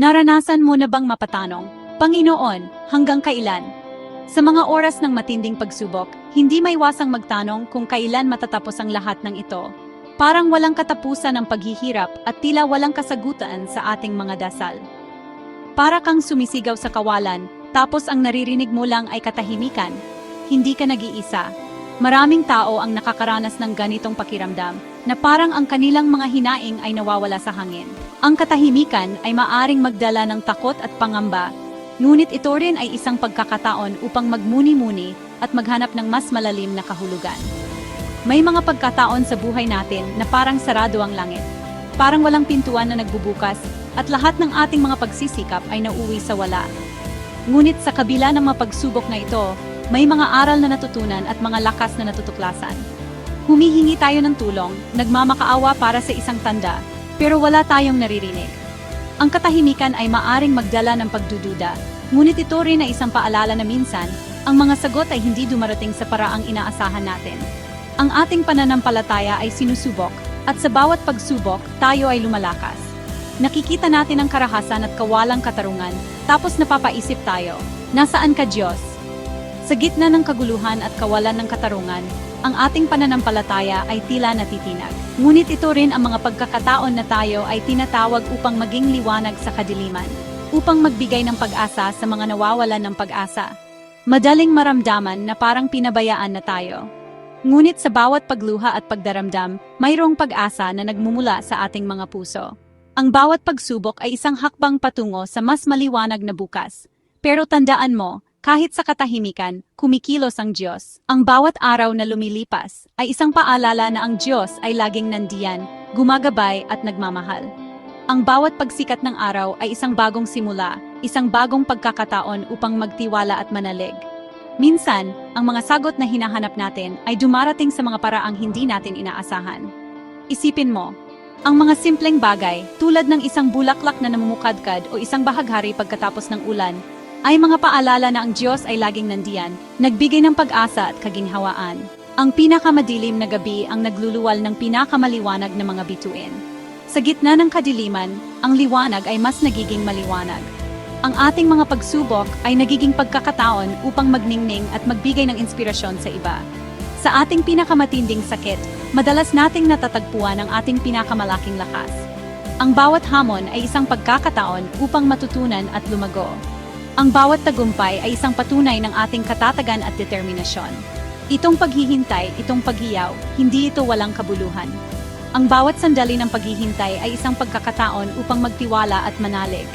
Naranasan mo na bang mapatanong, Panginoon, hanggang kailan? Sa mga oras ng matinding pagsubok, hindi may wasang magtanong kung kailan matatapos ang lahat ng ito. Parang walang katapusan ang paghihirap at tila walang kasagutan sa ating mga dasal. Para kang sumisigaw sa kawalan, tapos ang naririnig mo lang ay katahimikan. Hindi ka nag-iisa. Maraming tao ang nakakaranas ng ganitong pakiramdam na parang ang kanilang mga hinaing ay nawawala sa hangin. Ang katahimikan ay maaring magdala ng takot at pangamba, ngunit ito rin ay isang pagkakataon upang magmuni-muni at maghanap ng mas malalim na kahulugan. May mga pagkataon sa buhay natin na parang sarado ang langit. Parang walang pintuan na nagbubukas at lahat ng ating mga pagsisikap ay nauwi sa wala. Ngunit sa kabila ng mga na ito, may mga aral na natutunan at mga lakas na natutuklasan. Humihingi tayo ng tulong, nagmamakaawa para sa isang tanda, pero wala tayong naririnig. Ang katahimikan ay maaring magdala ng pagdududa, ngunit ito rin ay isang paalala na minsan, ang mga sagot ay hindi dumarating sa paraang inaasahan natin. Ang ating pananampalataya ay sinusubok, at sa bawat pagsubok, tayo ay lumalakas. Nakikita natin ang karahasan at kawalang katarungan, tapos napapaisip tayo, nasaan ka Diyos? Sa gitna ng kaguluhan at kawalan ng katarungan, ang ating pananampalataya ay tila natitinag. Ngunit ito rin ang mga pagkakataon na tayo ay tinatawag upang maging liwanag sa kadiliman, upang magbigay ng pag-asa sa mga nawawalan ng pag-asa. Madaling maramdaman na parang pinabayaan na tayo. Ngunit sa bawat pagluha at pagdaramdam, mayroong pag-asa na nagmumula sa ating mga puso. Ang bawat pagsubok ay isang hakbang patungo sa mas maliwanag na bukas. Pero tandaan mo, kahit sa katahimikan, kumikilos ang Diyos. Ang bawat araw na lumilipas ay isang paalala na ang Diyos ay laging nandiyan, gumagabay at nagmamahal. Ang bawat pagsikat ng araw ay isang bagong simula, isang bagong pagkakataon upang magtiwala at manalig. Minsan, ang mga sagot na hinahanap natin ay dumarating sa mga paraang hindi natin inaasahan. Isipin mo, ang mga simpleng bagay, tulad ng isang bulaklak na namumukadkad o isang bahaghari pagkatapos ng ulan, ay mga paalala na ang Diyos ay laging nandiyan, nagbigay ng pag-asa at kaginhawaan. Ang pinakamadilim na gabi ang nagluluwal ng pinakamaliwanag na mga bituin. Sa gitna ng kadiliman, ang liwanag ay mas nagiging maliwanag. Ang ating mga pagsubok ay nagiging pagkakataon upang magningning at magbigay ng inspirasyon sa iba. Sa ating pinakamatinding sakit, madalas nating natatagpuan ang ating pinakamalaking lakas. Ang bawat hamon ay isang pagkakataon upang matutunan at lumago. Ang bawat tagumpay ay isang patunay ng ating katatagan at determinasyon. Itong paghihintay, itong paghiyaw, hindi ito walang kabuluhan. Ang bawat sandali ng paghihintay ay isang pagkakataon upang magtiwala at manalig.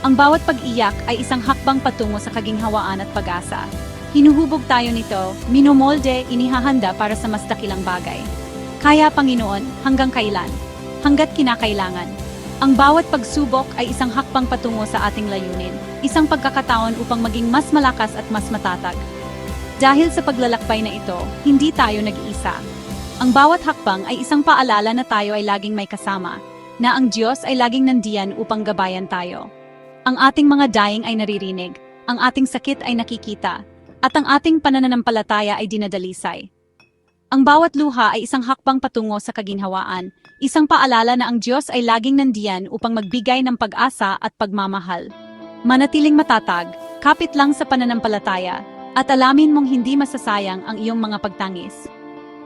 Ang bawat pag-iyak ay isang hakbang patungo sa kaginhawaan at pag-asa. Hinuhubog tayo nito, minumolde, inihahanda para sa mas dakilang bagay. Kaya Panginoon, hanggang kailan? Hanggat kinakailangan. Ang bawat pagsubok ay isang hakbang patungo sa ating layunin, isang pagkakataon upang maging mas malakas at mas matatag. Dahil sa paglalakbay na ito, hindi tayo nag-iisa. Ang bawat hakbang ay isang paalala na tayo ay laging may kasama, na ang Diyos ay laging nandiyan upang gabayan tayo. Ang ating mga daing ay naririnig, ang ating sakit ay nakikita, at ang ating panananampalataya ay dinadalisay. Ang bawat luha ay isang hakbang patungo sa kaginhawaan, isang paalala na ang Diyos ay laging nandiyan upang magbigay ng pag-asa at pagmamahal. Manatiling matatag, kapit lang sa pananampalataya, at alamin mong hindi masasayang ang iyong mga pagtangis.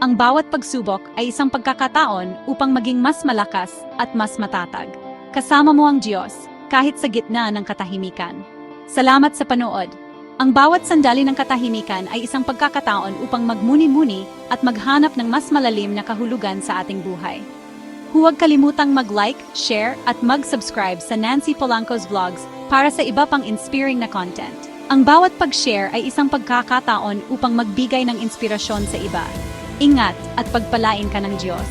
Ang bawat pagsubok ay isang pagkakataon upang maging mas malakas at mas matatag. Kasama mo ang Diyos, kahit sa gitna ng katahimikan. Salamat sa panood. Ang bawat sandali ng katahimikan ay isang pagkakataon upang magmuni-muni at maghanap ng mas malalim na kahulugan sa ating buhay. Huwag kalimutang mag-like, share at mag-subscribe sa Nancy Polanco's vlogs para sa iba pang inspiring na content. Ang bawat pag-share ay isang pagkakataon upang magbigay ng inspirasyon sa iba. Ingat at pagpalain ka ng Diyos.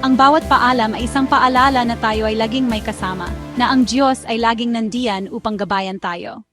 Ang bawat paalam ay isang paalala na tayo ay laging may kasama, na ang Diyos ay laging nandiyan upang gabayan tayo.